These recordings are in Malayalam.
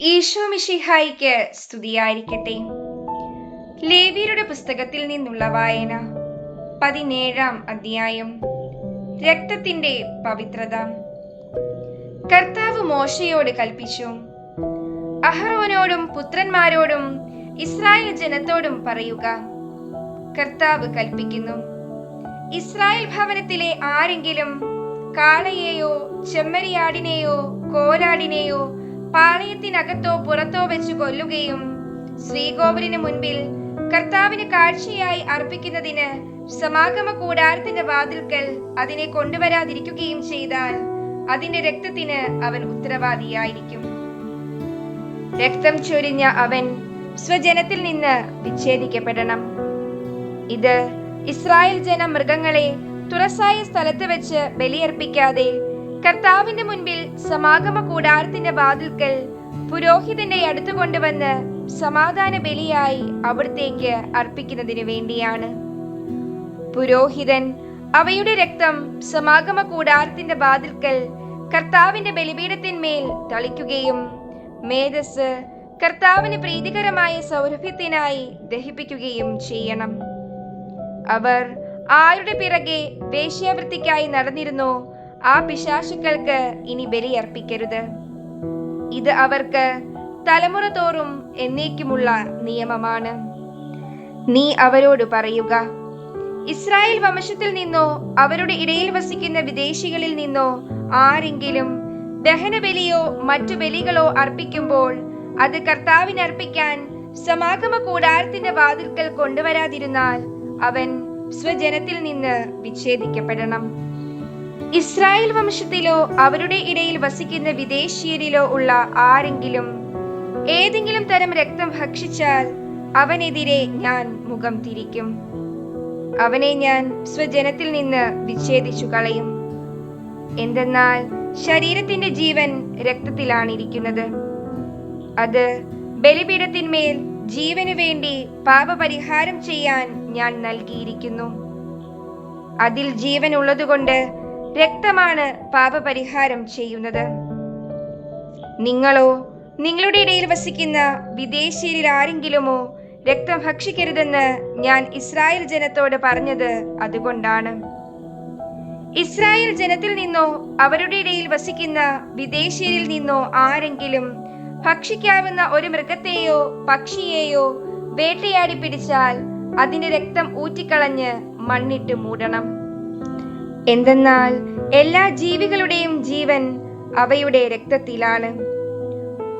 ഈശോ മിഷിഹായിക്ക് സ്തുതിയായിരിക്കട്ടെ. ലേവിയരുടെ പുസ്തകത്തിൽ നിന്നുള്ള വായന പതിനേഴാം അധ്യായം രക്തത്തിന്റെ പവിത്രത. കർത്താവ് മോശയോട് കൽപ്പിച്ചു. അഹ്റോനോടും പുത്രന്മാരോടും ഇസ്രായേൽ ജനത്തോടും പറയുക കർത്താവ് കൽപ്പിക്കുന്നു. ഇസ്രായേൽ ഭവനത്തിലെ ആരെങ്കിലും കാളയെയോ ചെമ്മരിയാടിനെയോ കോലാടിനെയോ പാളയത്തിനകത്തോ പുറത്തോ വെച്ച് കൊല്ലുകയും ശ്രീകോവിലിന് മുൻപിൽ കർത്താവിന് കാഴ്ചയായി അർപ്പിക്കുന്നതിന് സമാഗമ കൂടാരത്തിന്റെ വാതിൽക്കൽ അതിനെ കൊണ്ടുവരാതിരിക്കുകയും ചെയ്താൽ അതിന്റെ രക്തത്തിന് അവൻ ഉത്തരവാദിയായിരിക്കും. രക്തം ചൊരിഞ്ഞ അവൻ സ്വജനത്തിൽ നിന്ന് വിച്ഛേദിക്കപ്പെടണം. ഇത് ഇസ്രായേൽ ജന മൃഗങ്ങളെ തുറസായ സ്ഥലത്ത് വെച്ച് ബലിയർപ്പിക്കാതെ കർത്താവിന്റെ മുൻപിൽ സമാഗമ കൂടാരത്തിന്റെ വാതിൽക്കൽ പുരോഹിതന്റെ അടുത്ത് കൊണ്ടുവന്ന് സമാധാന ബലിയായി അവിടത്തേക്ക് അർപ്പിക്കുന്നതിന് വേണ്ടിയാണ്. പുരോഹിതൻ അവയുടെ രക്തം സമാഗമ കൂടാരത്തിന്റെ വാതിൽക്കൽ കർത്താവിന്റെ ബലിപീഠത്തിന്മേൽ തളിക്കുകയും മേധസ് കർത്താവിന് പ്രീതികരമായ സൗരഭ്യത്തിനായി ദഹിപ്പിക്കുകയും ചെയ്യണം. അവർ ആരുടെ പിറകെ വേശ്യാവൃത്തിക്കായി നടന്നിരുന്നോ ആ പിശാശുക്കൾക്ക് ഇനി ബലിയർപ്പിക്കരുത് ഇത് അവർക്ക് തലമുറ തോറും എന്നേക്കുമുള്ള നിയമമാണ്. നീ അവരോട് പറയുക ഇസ്രായേൽ വംശത്തിൽ നിന്നോ അവരുടെ ഇടയിൽ വസിക്കുന്ന വിദേശികളിൽ നിന്നോ ആരെങ്കിലും ദഹനബലിയോ മറ്റു ബലികളോ അർപ്പിക്കുമ്പോൾ അത് കർത്താവിന് അർപ്പിക്കാൻ സമാഗമ കൂടാരത്തിന്റെ വാതിൽക്കൽ കൊണ്ടുവരാതിരുന്നാൽ അവൻ സ്വജനത്തിൽ നിന്ന് വിച്ഛേദിക്കപ്പെടണം. ഇസ്രായേൽ വംശത്തിലോ അവരുടെ ഇടയിൽ വസിക്കുന്ന വിദേശീയരിലോ ഉള്ള ആരെങ്കിലും ഏതെങ്കിലും തരം രക്തം ഭക്ഷിച്ചാൽ അവനെതിരെ ഞാൻ മുഖം തിരിക്കും. അവനെ ഞാൻ സ്വജനത്തിൽ നിന്ന് വിച്ഛേദിച്ചു കളയും. എന്തെന്നാൽ ശരീരത്തിന്റെ ജീവൻ രക്തത്തിലാണിരിക്കുന്നത്. അത് ബലിപീഠത്തിന്മേൽ ജീവന് വേണ്ടി പാപപരിഹാരം ചെയ്യാൻ ഞാൻ നൽകിയിരിക്കുന്നു. അതിൽ ജീവൻ ഉള്ളതുകൊണ്ട് രക്തമാണ് പാപപരിഹാരം ചെയ്യുന്നത്. നിങ്ങളോ നിങ്ങളുടെ ഇടയിൽ വസിക്കുന്ന വിദേശീയരിൽ ആരെങ്കിലുമോ രക്തം ഭക്ഷിക്കരുതെന്ന് ഞാൻ ഇസ്രായേൽ ജനത്തോട് പറഞ്ഞത് അതുകൊണ്ടാണ്. ഇസ്രായേൽ ജനത്തിൽ നിന്നോ അവരുടെ ഇടയിൽ വസിക്കുന്ന വിദേശീയരിൽ നിന്നോ ആരെങ്കിലും ഭക്ഷിക്കാവുന്ന ഒരു മൃഗത്തെയോ പക്ഷിയെയോ വേട്ടയാടി പിടിച്ചാൽ അതിന്റെ രക്തം ഊറ്റിക്കളഞ്ഞ് മണ്ണിട്ട് മൂടണം. എന്തെന്നാൽ എല്ലാ ജീവികളുടെയും ജീവൻ അവയുടെ രക്തത്തിലാണ്.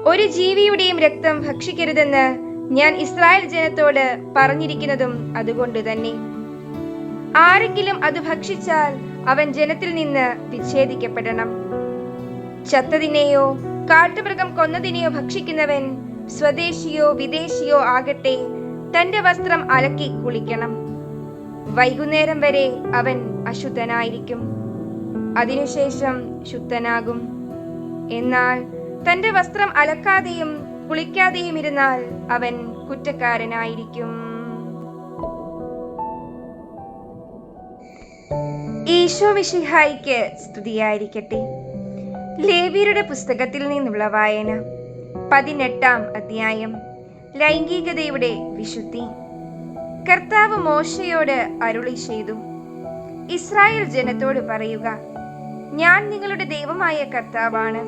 ഒരു ജീവിയുടെയും രക്തം ഭക്ഷിക്കരുതെന്ന് ഞാൻ ഇസ്രായേൽ ജനത്തോട് പറഞ്ഞിരിക്കുന്നതും അതുകൊണ്ട് തന്നെ. ആരെങ്കിലും അത് ഭക്ഷിച്ചാൽ അവൻ ജനത്തിൽ നിന്ന് വിച്ഛേദിക്കപ്പെടണം. ചത്തതിനെയോ കാട്ടുമൃഗം കൊന്നതിനെയോ ഭക്ഷിക്കുന്നവൻ സ്വദേശിയോ വിദേശിയോ ആകട്ടെ തന്റെ വസ്ത്രം അലക്കി കുളിക്കണം. വൈകുന്നേരം വരെ അവൻ അശുദ്ധനായിരിക്കും. അതിനുശേഷം ശുദ്ധനാകും. എന്നാൽ തന്റെ വസ്ത്രം അലക്കാതെയും കുളിക്കാതെയും ഇരുന്നാൽ അവൻ കുറ്റക്കാരനായിരിക്കും. ഈശോ മിഷിഹായിക്ക് സ്തുതിയായിരിക്കട്ടെ. ലേവിയുടെ പുസ്തകത്തിൽ നിന്നുള്ള വായന പതിനെട്ടാം അധ്യായം ലൈംഗികതയുടെ വിശുദ്ധി. കർത്താവ് മോശയോട് അരുളി ചെയ്തു. ഇസ്രായേൽ ജനത്തോട് പറയുക ഞാൻ നിങ്ങളുടെ ദൈവമായ കർത്താവാണ്.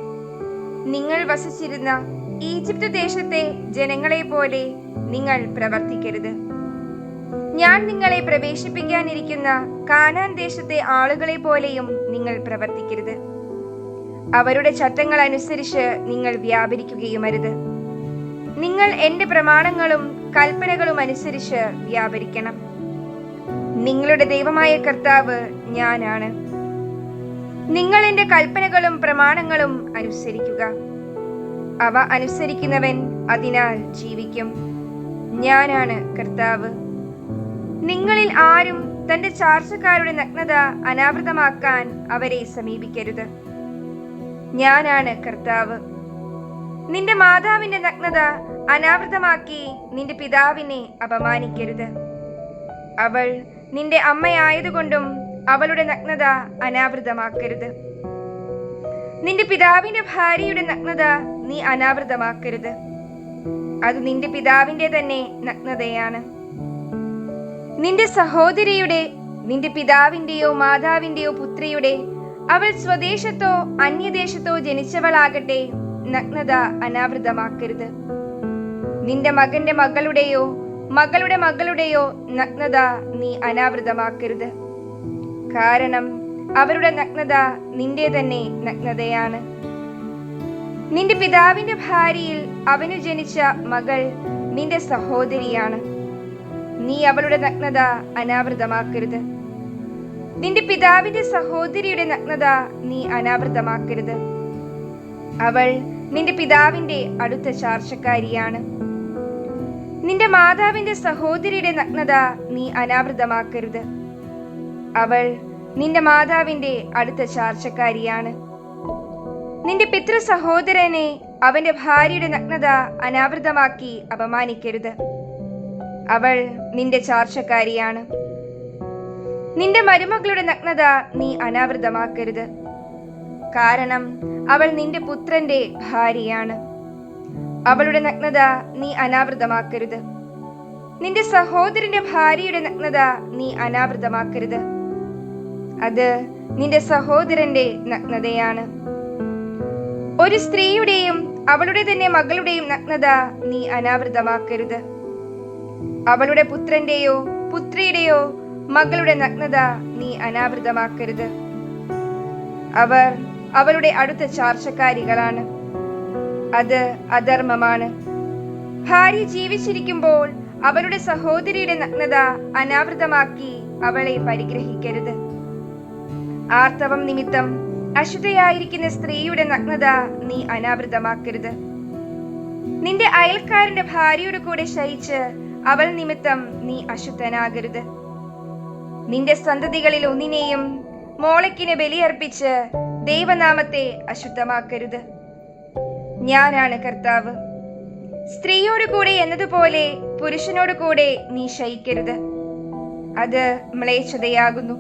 നിങ്ങൾ വസിച്ചിരുന്ന ഈജിപ്ത് ദേശത്തെ ജനങ്ങളെ പോലെ നിങ്ങൾ പ്രവർത്തിക്കരുത്. ഞാൻ നിങ്ങളെ പ്രവേശിപ്പിക്കാനിരിക്കുന്ന കാനാൻ ദേശത്തെ ആളുകളെ പോലെയും നിങ്ങൾ പ്രവർത്തിക്കരുത്. അവരുടെ ചട്ടങ്ങൾ അനുസരിച്ച് നിങ്ങൾ വ്യാപരിക്കുകയുമരുത്. നിങ്ങൾ എന്റെ പ്രമാണങ്ങളും കൽപ്പനകളും അനുസരിച്ച് വ്യാപരിക്കണം. നിങ്ങളുടെ ദൈവമായ കർത്താവ് ഞാനാണ്. നിങ്ങൾ എന്റെ കൽപ്പനകളും പ്രമാണങ്ങളും അനുസരിക്കുക. അവ അനുസരിക്കുന്നവൻ അതിനാൽ ജീവിക്കും. ഞാനാണ് കർത്താവ്. നിങ്ങളിൽ ആരും തന്റെ ചാർച്ചക്കാരുടെ നഗ്നത അനാവൃതമാക്കാൻ അവരെ സമീപിക്കരുത്. ഞാനാണ് കർത്താവ്. നിന്റെ മാതാവിന്റെ നഗ്നത അനാവൃതമാക്കി നിന്റെ പിതാവിനെ അപമാനിക്കരുത്. അവൾ നിന്റെ അമ്മയായതുകൊണ്ടും അവളുടെ നഗ്നത അനാവൃതമാക്കരുത്. നിന്റെ പിതാവിന്റെ ഭാര്യയുടെ നഗ്നത നീ അനാവൃതമാക്കരുത്. അത് നിന്റെ പിതാവിന്റെ തന്നെ നഗ്നതയാണ്. നിന്റെ സഹോദരിയുടെ നിന്റെ പിതാവിന്റെയോ മാതാവിന്റെയോ പുത്രിയുടെ അവൾ സ്വദേശത്തോ അന്യദേശത്തോ ജനിച്ചവളാകട്ടെ നഗ്നത അനാവൃതമാക്കരുത്. നിന്റെ മകന്റെ മകളുടെയോ മകളുടെ മകളുടെയോ നഗ്നത നീ അനാവൃതമാക്കരുത്. കാരണം അവരുടെ നഗ്നത നിന്റെ തന്നെ നഗ്നതയാണ്. നിന്റെ പിതാവിന്റെ ഭാര്യയിൽ അവനു ജനിച്ച മകൾ നിന്റെ സഹോദരിയാണ്. നീ അവളുടെ നഗ്നത അനാവൃതമാക്കരുത്. നിന്റെ പിതാവിന്റെ സഹോദരിയുടെ നഗ്നത നീ അനാവൃതമാക്കരുത്. അവൾ നിന്റെ പിതാവിന്റെ അടുത്ത ചാർച്ചക്കാരിയാണ്. നിന്റെ മാതാവിന്റെ സഹോദരിയുടെ നഗ്നത നീ അനാവൃതമാക്കരുത്. അവൾ നിന്റെ മാതാവിന്റെ അടുത്ത ചാർച്ചക്കാരിയാണ്. നിന്റെ പിതൃ സഹോദരനെ അവന്റെ ഭാര്യയുടെ നഗ്നത അനാവൃതമാക്കി അപമാനിക്കരുത്. അവൾ നിന്റെ ചാർച്ചക്കാരിയാണ്. നിന്റെ മരുമകളുടെ നഗ്നത നീ അനാവൃതമാക്കരുത്. കാരണം അവൾ നിന്റെ പുത്രന്റെ ഭാര്യയാണ്. അവളുടെ നഗ്നത നീ അനാവൃതമാക്കരുത്. നിന്റെ സഹോദരന്റെ ഭാര്യയുടെ നഗ്നത നീ അനാവൃതമാക്കരുത്. അത് നിന്റെ സഹോദരന്റെ നഗ്നതയാണ്. ഒരു സ്ത്രീയുടെയും അവളുടെ തന്നെ മകളുടെയും നഗ്നത നീ അനാവൃതമാക്കരുത്. അവളുടെ പുത്രന്റെയോ പുത്രിയുടെയോ മകളുടെ നഗ്നത നീ അനാവൃതമാക്കരുത്. അവർ അവളുടെ അടുത്ത ചാർച്ചക്കാരികളാണ്. അത് അധർമ്മമാണ്. ഭാര്യ ജീവിച്ചിരിക്കുമ്പോൾ അവളുടെ സഹോദരിയുടെ നഗ്നത അനാവൃതമാക്കി അവളെ പരിഗ്രഹിക്കരുത്. ആർത്തവം നിമിത്തം അശുദ്ധയായിരിക്കുന്ന സ്ത്രീയുടെ നഗ്നത നീ അനാവൃതമാക്കരുത്. നിന്റെ അയൽക്കാരന്റെ ഭാര്യയുടെ കൂടെ ശയിച്ച് അവൾ നിമിത്തം നീ അശുദ്ധനാകരുത്. നിന്റെ സന്തതികളിൽ ഒന്നിനെയും മോളയ്ക്കിന് ബലിയർപ്പിച്ച് ദൈവനാമത്തെ അശുദ്ധമാക്കരുത്. ഞാനാണ് കർത്താവ്. സ്ത്രീയോട് കൂടെ എന്നതുപോലെ പുരുഷനോട് കൂടെ നീ ശയിക്കരുത്. അത് മ്ലേച്ഛതയാകുന്നു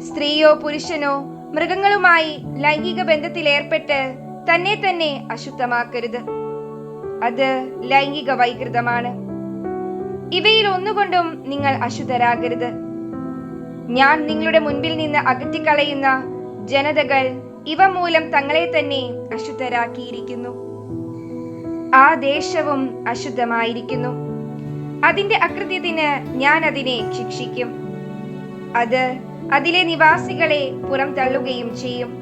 സ്ത്രീയോ പുരുഷനോ മൃഗങ്ങളുമായി ലൈംഗിക ബന്ധത്തിൽ ഏർപ്പെട്ട് തന്നെ തന്നെ അശുദ്ധമാക്കരുത്. അത് ലൈംഗിക വൈകൃതമാണ്. ഇവയിൽ ഒന്നുകൊണ്ടും നിങ്ങൾ അശുദ്ധരാകരുത്. ഞാൻ നിങ്ങളുടെ മുൻപിൽ നിന്ന് അകറ്റിക്കളയുന്ന ജനതകൾ ഇവ മൂലം തങ്ങളെ തന്നെ അശുദ്ധരാക്കിയിരിക്കുന്നു. ആ ദേശവും അശുദ്ധമായിരിക്കുന്നു. അതിന്റെ അകൃത്യത്തിന് ഞാൻ അതിനെ ശിക്ഷിക്കും. അത് അതിലെ നിവാസികളെ പുറം തള്ളുകയും ചെയ്യും.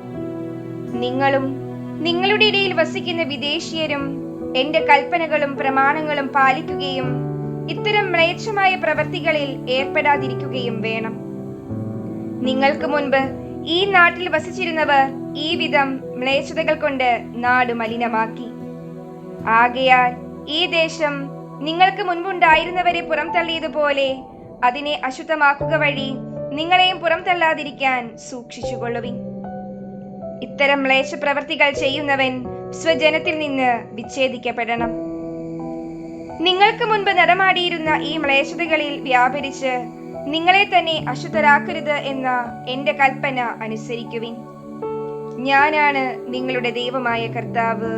നിങ്ങളും നിങ്ങളുടെ ഇടയിൽ വസിക്കുന്ന വിദേശീയരും എന്റെ കൽപ്പനകളും പ്രമാണങ്ങളും പാലിക്കുകയും ഇത്തരം മ്ലേച്ഛമായ പ്രവൃത്തികളിൽ ഏർപ്പെടാതിരിക്കുകയും വേണം. നിങ്ങൾക്ക് മുൻപ് ഈ നാട്ടിൽ വസിച്ചിരുന്നവർ ഈ വിധം മ്ലേച്ഛതകൾ കൊണ്ട് നാട് മലിനമാക്കി. ആകയാൽ ഈ ദേശം നിങ്ങൾക്ക് മുൻപുണ്ടായിരുന്നവരെ പുറം തള്ളിയതുപോലെ അതിനെ അശുദ്ധമാക്കുക വഴി നിങ്ങളെയും പുറം തള്ളാതിരിക്കാൻ സൂക്ഷിച്ചുകൊള്ളുവിൻ. ഇത്തരം മ്ലേച്ഛ പ്രവർത്തികൾ ചെയ്യുന്നവൻ സ്വജനത്തിൽ നിന്ന് വിച്ഛേദിക്കപ്പെടണം. നിങ്ങൾക്ക് മുൻപ് നടമാടിയിരുന്ന ഈ മ്ലേച്ഛതകളിൽ വ്യാപരിച്ച് നിങ്ങളെ തന്നെ അശുദ്ധരാക്കരുത് എന്ന എന്റെ കൽപ്പന അനുസരിക്കുവിൻ. ഞാനാണ് നിങ്ങളുടെ ദൈവമായ കർത്താവ്.